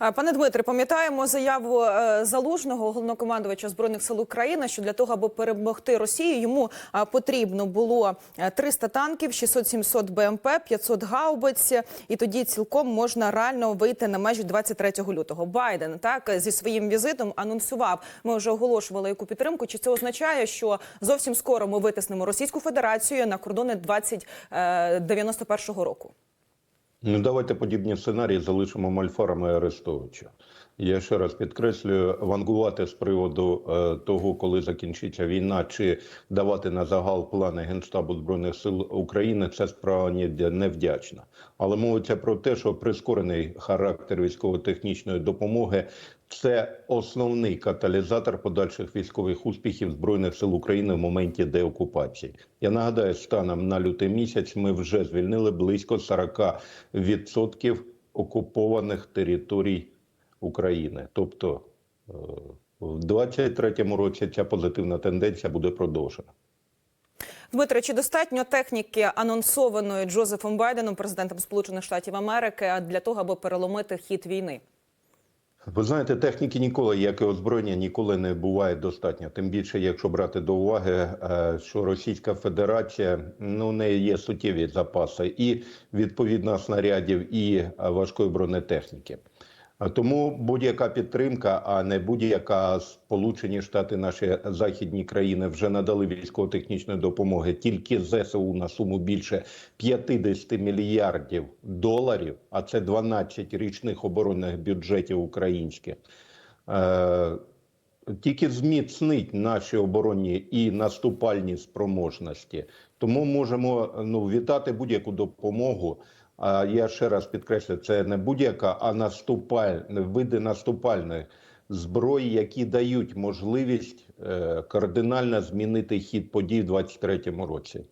Пане Дмитре, пам'ятаємо заяву е, залужного головнокомандувача збройних сил України, що для того, аби перемогти Росію, йому потрібно було е, 300 танків, 600-700 БМП, 500 гаубиць, і тоді цілком можна реально вийти на межі 23 лютого. Байден так зі своїм візитом анонсував. Ми вже оголошували яку підтримку. Чи це означає, що зовсім скоро ми витиснемо Російську Федерацію на кордони 2091 року? Ну, давайте подібні сценарії залишимо Мальфарами Арестовича. Я ще раз підкреслюю, вангувати з приводу е, того, коли закінчиться війна, чи давати на загал плани Генштабу Збройних сил України, це справа невдячна. Але мовиться про те, що прискорений характер військово-технічної допомоги це основний каталізатор подальших військових успіхів збройних сил України в моменті деокупації. Я нагадаю, станом на лютий місяць ми вже звільнили близько 40% окупованих територій України. Тобто е, в 23-му році ця позитивна тенденція буде продовжена. Дмитре, чи достатньо техніки анонсованої Джозефом Байденом, президентом Сполучених Штатів Америки, для того, аби переломити хід війни? Ви знаєте, техніки ніколи, як і озброєння, ніколи не буває достатньо. Тим більше, якщо брати до уваги, е, що Російська Федерація ну не є суттєві запаси і відповідно снарядів, і е, важкої бронетехніки. Тому будь-яка підтримка, а не будь-яка Сполучені Штати, наші західні країни вже надали військово-технічної допомоги тільки ЗСУ на суму більше 50 мільярдів доларів, а це 12 річних оборонних бюджетів українських. Е, тільки зміцнить наші оборонні і наступальні спроможності. Тому можемо ну вітати будь-яку допомогу. А я ще раз підкреслю, це не будь-яка, а наступаль види наступальної зброї, які дають можливість е, кардинально змінити хід подій в 2023 році.